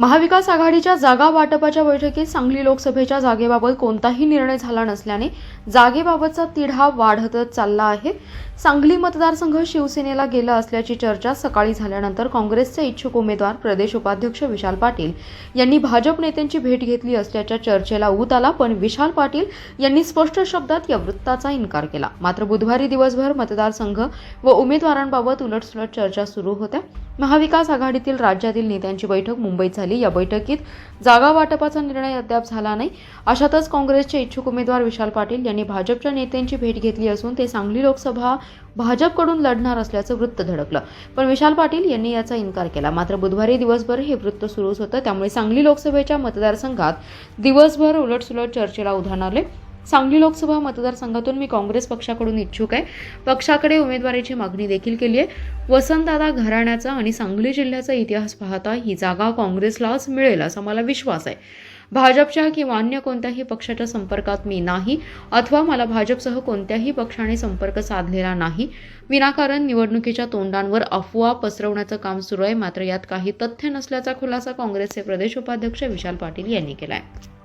महाविकास आघाडीच्या जागा वाटपाच्या बैठकीत सांगली लोकसभेच्या जागेबाबत कोणताही निर्णय झाला नसल्याने जागेबाबतचा तिढा वाढतच चालला आहे. सांगली मतदारसंघ शिवसेनेला गेला असल्याची चर्चा सकाळी झाल्यानंतर काँग्रेसचे इच्छुक उमेदवार प्रदेश उपाध्यक्ष विशाल पाटील यांनी भाजप नेत्यांची भेट घेतली असल्याच्या चर्चेला ऊत आला पण विशाल पाटील यांनी स्पष्ट शब्दात या वृत्ताचा इन्कार केला. मात्र बुधवारी दिवसभर मतदारसंघ व उमेदवारांबाबत उलटसुलट चर्चा सुरू होत्या. महाविकास आघाडीतील राज्यातील नेत्यांची बैठक मुंबईत झाली. या बैठकीत जागा वाटपाचा निर्णय अद्याप झाला नाही. अशातच काँग्रेसचे इच्छुक उमेदवार विशाल पाटील यांनी भाजपच्या नेत्यांची भेट घेतली असून ते सांगली लोकसभा भाजपकडून लढणार असल्याचं वृत्त धडकलं. पण विशाल पाटील यांनी याचा इन्कार केला. मात्र बुधवारी दिवसभर हे वृत्त सुरूच होतं. त्यामुळे सांगली लोकसभेच्या मतदारसंघात दिवसभर उलटसुलट चर्चेला उधाण आले. सांगली लोकसभा मतदारसंघातून मी काँग्रेस पक्षाकडून इच्छुक आहे. पक्षाकडे उमेदवारीची मागणी देखील केली आहे वसंतदादा घराण्याचा आणि सांगली जिल्ह्याचा इतिहास पाहता ही जागा काँग्रेसलाच मिळेल असा मला विश्वास आहे. भाजपच्या किंवा अन्य कोणत्याही पक्षाच्या संपर्कात मी नाही अथवा मला भाजपसह कोणत्याही पक्षाने संपर्क साधलेला नाही. विनाकारण निवडणुकीच्या तोंडांवर अफवा पसरवण्याचं काम सुरू आहे. मात्र यात काही तथ्य नसल्याचा खुलासा काँग्रेसचे प्रदेश उपाध्यक्ष विशाल पाटील यांनी केला आहे